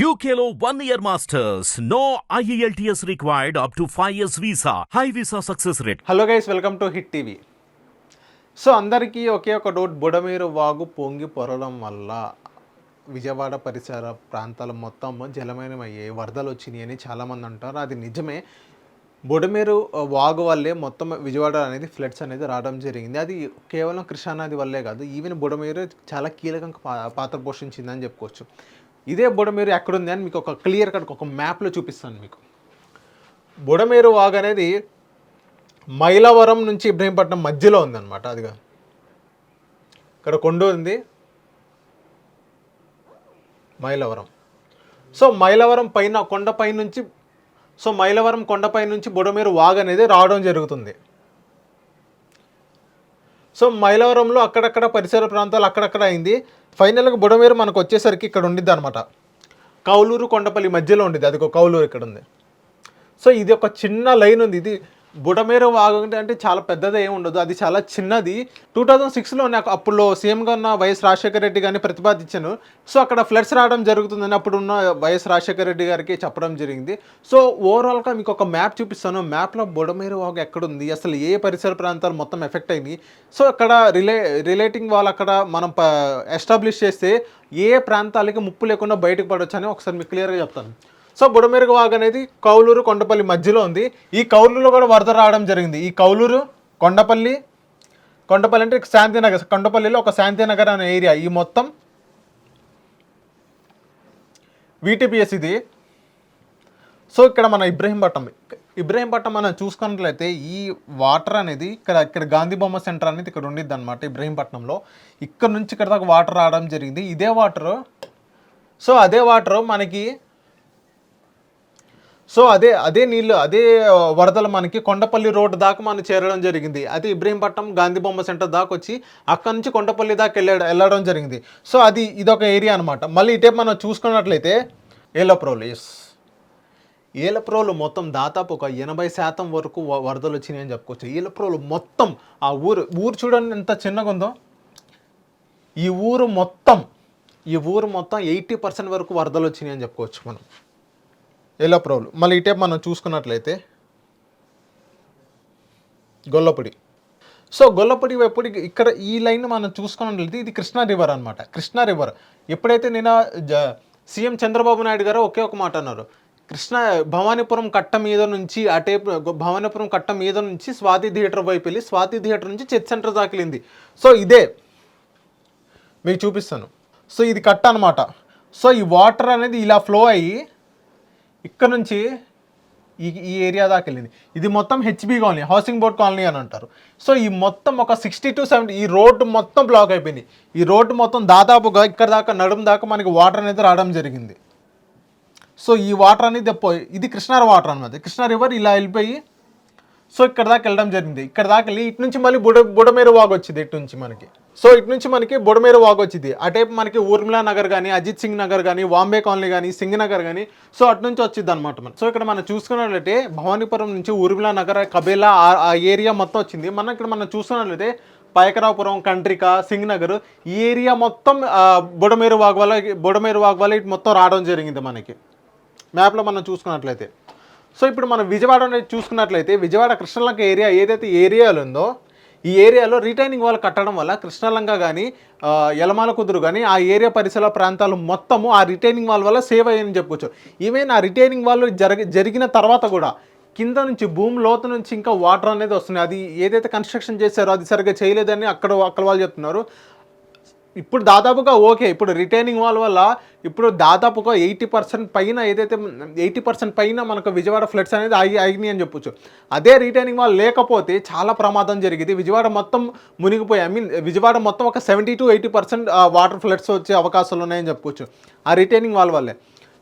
యూకేలో one year masters no E IELTS required up to 5 years visa. High visa success rate. Hello guys welcome to hit TV so అందరికీ ఒకే ఒక doubt. Budameru వాగు పొంగి పొరడం వల్ల విజయవాడ పరిసర ప్రాంతాలు మొత్తం జలమయమయ్యాయి వరదలు వచ్చినాయి అని చాలామంది అంటారు. అది నిజమే. బుడమేరు వాగు వల్లే మొత్తం విజయవాడ అనేది ఫ్లడ్స్ అనేది రావడం జరిగింది. అది కేవలం కృష్ణానది వల్లే కాదు ఈవెన్ బుడమేరు చాలా కీలకంగా పా- పాత్ర పోషించిందని చెప్పుకోవచ్చు. ఇదే బుడమేరు ఎక్కడుంది అని మీకు ఒక క్లియర్ కట్ ఒక మ్యాప్లో చూపిస్తాను మీకు. బుడమేరు వాగ్ అనేది మైలవరం నుంచి ఇబ్రహీంపట్నం మధ్యలో ఉందన్నమాట అదిగా. ఇక్కడ కొండ ఉంది. మైలవరం. సో మైలవరం పైన కొండపై నుంచి సో మైలవరం కొండపై నుంచి బుడమేరు వాగ్ అనేది రావడం జరుగుతుంది. సో మైలవరంలో అక్కడక్కడ పరిసర ప్రాంతాలు అక్కడక్కడ అయింది. ఫైనల్గా బుడమేరు మనకు వచ్చేసరికి ఇక్కడ ఉండిద్ది అనమాట కౌలూరు కొండపల్లి మధ్యలో ఉండిద్ది. అది ఒక కౌలూరు ఇక్కడ ఉంది. సో ఇది ఒక చిన్న లైన్ ఉంది. ఇది బుడమేరు వాగు అంటే- చాలా పెద్దది ఏమి ఉండదు. అది చాలా చిన్నది. టూ థౌజండ్ సిక్స్లో నాకు అప్పుడు సీఎంగా ఉన్న వైఎస్ రాజశేఖర రెడ్డి గారిని ప్రతిపాదించాను. సో అక్కడ ఫ్లడ్స్ రావడం జరుగుతుందని అప్పుడు ఉన్న వైఎస్ రాజశేఖర రెడ్డి గారికి చెప్పడం జరిగింది. సో ఓవరాల్గా మీకు ఒక మ్యాప్ చూపిస్తాను. మ్యాప్లో బుడమేరు వాగు ఎక్కడుంది? అసలు ఏ పరిసర ప్రాంతాలు మొత్తం ఎఫెక్ట్ అయింది సో అక్కడ రిలే రిలేటింగ్ వాళ్ళు అక్కడ మనం ఎస్టాబ్లిష్ చేస్తే ఏ ప్రాంతాలకి ముప్పు లేకుండా బయటకు పడవచ్చు అని ఒకసారి మీకు క్లియర్గా చెప్తాను. సో బుడమెరుగు వాగు అనేది కౌలూరు కొండపల్లి మధ్యలో ఉంది. ఈ కౌలూరులో కూడా వరద రావడం జరిగింది. ఈ కౌలూరు కొండపల్లి కొండపల్లి అంటే శాంతినగర్ కొండపల్లిలో ఒక శాంతినగర్ అనే ఏరియా. ఈ మొత్తం వీటీపీఎస్ ఇది. సో ఇక్కడ మన ఇబ్రహీంపట్నం ఇబ్రహీంపట్నం మనం చూసుకున్నట్లయితే ఈ వాటర్ అనేది ఇక్కడ ఇక్కడ గాంధీ బొమ్మ సెంటర్ అనేది ఇక్కడ ఉండిద్ది అనమాట ఇబ్రహీంపట్నంలో ఇక్కడ నుంచి ఇక్కడ దాకా వాటర్ రావడం జరిగింది. ఇదే వాటర్. సో అదే వాటర్ మనకి సో అదే అదే నీళ్ళు అదే వరదలు మనకి కొండపల్లి రోడ్ దాకా మనం చేరడం జరిగింది. అది ఇబ్రహీంపట్నం గాంధీ బొమ్మ సెంటర్ దాకా వచ్చి అక్కడ నుంచి కొండపల్లి దాకా వెళ్ళడం వెళ్ళడం జరిగింది. సో అది ఇదొక ఏరియా అనమాట మళ్ళీ ఇటే మనం చూసుకున్నట్లయితే ఏలప్రోలు ఎస్ ఏలప్రోలు మొత్తం దాదాపు ఒక ఎనభై శాతం వరకు వరదలు వచ్చినాయని చెప్పుకోవచ్చు. ఏలప్రోలు మొత్తం ఆ ఊరు ఊరు చూడండి ఎంత చిన్నగా ఉందో. ఈ ఊరు మొత్తం ఈ ఊరు మొత్తం ఎయిటీ పర్సెంట్ వరకు వరదలు వచ్చినాయని చెప్పుకోవచ్చు మనం. ఎల్లప్రోలు మళ్ళీ ఇటే మనం చూసుకున్నట్లయితే గొల్లపొడి. సో గొల్లపొడి ఎప్పుడు ఇక్కడ ఈ లైన్ మనం చూసుకున్నట్లయితే ఇది కృష్ణా రివర్ అనమాట కృష్ణా రివర్. ఎప్పుడైతే నేను జ సీఎం చంద్రబాబు నాయుడు గారు ఒకే ఒక మాట అన్నారు. కృష్ణ భవానీపురం కట్ట మీద నుంచి అటే భవానీపురం కట్ట మీద నుంచి స్వాతి థియేటర్ వైపు వెళ్ళి స్వాతి థియేటర్ నుంచి చెత్ సెంటర్ దాకిలింది సో ఇదే మీకు చూపిస్తాను. సో ఇది కట్ట అనమాట సో ఈ వాటర్ అనేది ఇలా ఫ్లో అయ్యి ఇక్కడ నుంచి ఈ ఈ ఏరియా దాకా వెళ్ళింది. ఇది మొత్తం HB colony housing board colony అని అంటారు. సో ఈ మొత్తం ఒక సిక్స్టీ టు సెవెంటీ ఈ రోడ్డు మొత్తం బ్లాక్ అయిపోయింది. ఈ రోడ్డు మొత్తం దాదాపుగా ఇక్కడ దాకా నడుము దాకా మనకి వాటర్ అనేది రావడం జరిగింది. సో ఈ వాటర్ అనేది ఇది కృష్ణా వాటర్ అనమాట కృష్ణా రివర్ ఇలా వెళ్ళిపోయి సో ఇక్కడ దాకా వెళ్ళడం జరిగింది. ఇక్కడ దాకా వెళ్ళి ఇటు నుంచి మళ్ళీ బుడ బుడమేరు వాగు వచ్చింది ఇటు నుంచి మనకి. సో ఇటు నుంచి మనకి బుడమేరు వాగు వచ్చింది. అటేపు మనకి ఊర్మిళా నగర్ కానీ అజిత్ సింగ్ నగర్ కానీ వాంబే కాలనీ కానీ సింగ్ నగర్ కానీ సో అటు నుంచి వచ్చింది అనమాట మనం సో ఇక్కడ మనం చూసుకున్నట్లయితే భవానీపురం నుంచి ఊర్మిళా నగర్ కబేలా ఆ- ఏరియా మొత్తం వచ్చింది. మనం ఇక్కడ మనం చూసుకున్నట్లయితే పైకరాపురం కంట్రిక సింగ్ నగర్ ఈ ఏరియా మొత్తం బుడమేరు వాగు వల్ల బుడమేరు వాగు వల్ల ఇటు మొత్తం రావడం జరిగింది మనకి. మ్యాప్లో మనం చూసుకున్నట్లయితే. సో ఇప్పుడు మనం విజయవాడ అనేది చూసుకున్నట్లయితే విజయవాడ కృష్ణలంక ఏరియా ఏదైతే ఏరియాలో ఉందో ఈ ఏరియాలో రిటైనింగ్ వాళ్ళు కట్టడం వల్ల కృష్ణలంక కానీ యలమాల కుదురు కానీ ఆ ఏరియా పరిసర ప్రాంతాలు మొత్తము ఆ రిటైనింగ్ వాళ్ళ వల్ల సేవ్ అయ్యని చెప్పుకోవచ్చు. ఈవెన్ ఆ రిటైనింగ్ వాళ్ళు జరగ జరిగిన తర్వాత కూడా కింద నుంచి భూమి లోతు నుంచి ఇంకా వాటర్ అనేది వస్తుంది అది ఏదైతే కన్స్ట్రక్షన్ చేశారో అది సరిగ్గా చేయలేదని అక్కడ అక్కడ వాళ్ళు చెప్తున్నారు. ఇప్పుడు దాదాపుగా ఓకే ఇప్పుడు రిటైనింగ్ వాల్ వల్ల ఇప్పుడు దాదాపుగా ఎయిటీ పర్సెంట్ పైన ఏదైతే ఎయిటీ పర్సెంట్ పైన మనకు విజయవాడ ఫ్లడ్స్ అనేది ఆగి ఆగినాయి అని చెప్పొచ్చు. అదే రిటైనింగ్ వాల్ లేకపోతే చాలా ప్రమాదం జరిగింది. విజయవాడ మొత్తం మునిగిపోయి ఐ మీన్ విజయవాడ మొత్తం ఒక seventy to eighty percent water floods వచ్చే అవకాశాలు ఉన్నాయని చెప్పుకోవచ్చు ఆ రిటైనింగ్ వాల్ వల్లే.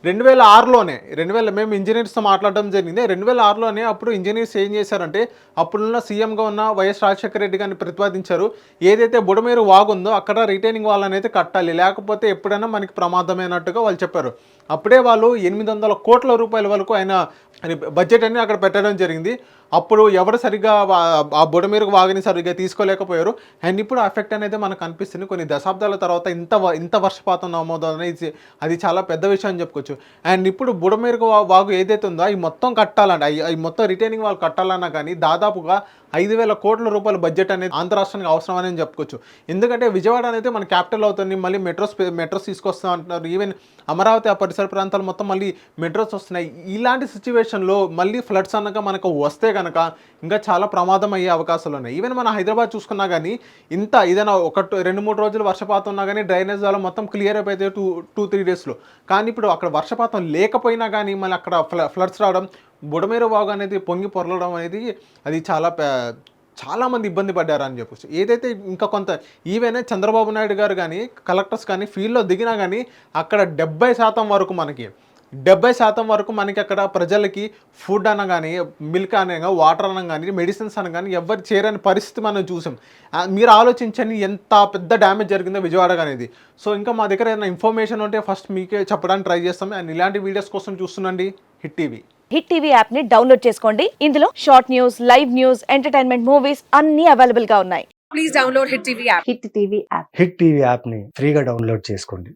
రెండు వేల ఆరులోనే రెండు వేల మేము ఇంజనీర్స్తో మాట్లాడడం జరిగింది. రెండు వేల ఆరులోనే అప్పుడు ఇంజనీర్స్ ఏం చేశారంటే అప్పుడున్న సీఎంగా ఉన్న వైఎస్ రాజశేఖర రెడ్డి గారిని ప్రతిపాదించారు. ఏదైతే బుడమేరు వాగుందో అక్కడ రిటైనింగ్ వాళ్ళనైతే కట్టాలి. లేకపోతే ఎప్పుడైనా మనకి ప్రమాదమైనట్టుగా వాళ్ళు చెప్పారు. అప్పుడే వాళ్ళు ఎనిమిది వందల కోట్ల రూపాయల వరకు ఆయన బడ్జెట్ అని అక్కడ పెట్టడం జరిగింది. అప్పుడు ఎవరు సరిగ్గా ఆ బుడమేరకు వాగని సరిగ్గా తీసుకోలేకపోయారు. అండ్ ఇప్పుడు ఎఫెక్ట్ అనేది మనకు కనిపిస్తుంది కొన్ని దశాబ్దాల తర్వాత ఇంత ఇంత వర్షపాతం నమోదు అనేది అది చాలా పెద్ద విషయం అని చెప్పుకోవచ్చు. అండ్ ఇప్పుడు బుడమేరకు వాగు ఏదైతే ఉందో అవి మొత్తం కట్టాలండి. ఈ మొత్తం రిటైనింగ్ వాళ్ళు కట్టాలన్నా కానీ దాదాపుగా ఐదు వేల కోట్ల రూపాయల బడ్జెట్ అనేది ఆంధ్ర రాష్ట్రానికి అవసరం అని చెప్పుకోవచ్చు. ఎందుకంటే విజయవాడ అనేది మన క్యాపిటల్ అవుతుంది. మళ్ళీ మెట్రోస్ మెట్రోస్ తీసుకొస్తా అంటున్నారు. ఈవెన్ అమరావతి ఆ పరిసర ప్రాంతాలు మొత్తం మళ్ళీ మెట్రోస్ వస్తున్నాయి. ఇలాంటి సిచ్యువేషన్లో మళ్ళీ ఫ్లడ్స్ అన్నక మనకు వస్తే కనుక ఇంకా చాలా ప్రమాదం అయ్యే అవకాశాలు ఉన్నాయి. ఈవెన్ మన హైదరాబాద్ చూసుకున్నా కానీ ఇంత ఏదైనా ఒక రెండు మూడు రోజులు వర్షపాతం ఉన్నా కానీ డ్రైనేజ్ ద్వారా మొత్తం క్లియర్ అయిపోతాయి టూ టూ త్రీ డేస్లో. కానీ ఇప్పుడు అక్కడ వర్షపాతం లేకపోయినా కానీ మళ్ళీ అక్కడ ఫ్ల ఫ్లడ్స్ రావడం బుడమేరు వాగు అనేది పొంగి పొరలడం అనేది అది చాలా చాలామంది ఇబ్బంది పడ్డారు అని చెప్పొచ్చు. ఏదైతే ఇంకా కొంత ఈవెన్ చంద్రబాబు నాయుడు గారు కానీ కలెక్టర్స్ కానీ ఫీల్డ్లో దిగినా కానీ అక్కడ డెబ్బై శాతం వరకు మనకి డెబ్బై శాతం వరకు మనకి అక్కడ ప్రజలకి ఫుడ్ అన కానీ మిల్క్ అనే వాటర్ అన కానీ మెడిసిన్స్ అన కానీ ఎవరు చేరని పరిస్థితి మనం చూసాం. మీరు ఆలోచించండి ఎంత పెద్ద డ్యామేజ్ జరిగిందో విజయవాడ అనేది. సో ఇంకా మా దగ్గర ఏదైనా ఇన్ఫర్మేషన్ ఉంటే ఫస్ట్ మీకే చెప్పడానికి ట్రై చేస్తాం. అండ్ ఇలాంటి వీడియోస్ కోసం చూస్తుండండి హిట్ టీవీ హిట్ టీవీ యాప్ని డౌన్లోడ్ చేసుకోండి. ఇందులో short news live news entertainment movies అన్ని అవైలబుల్గా ఉన్నాయి. Please download Hit TV app. Hit TV app hit TV యాప్ని ఫ్రీగా డౌన్లోడ్ చేసుకోండి.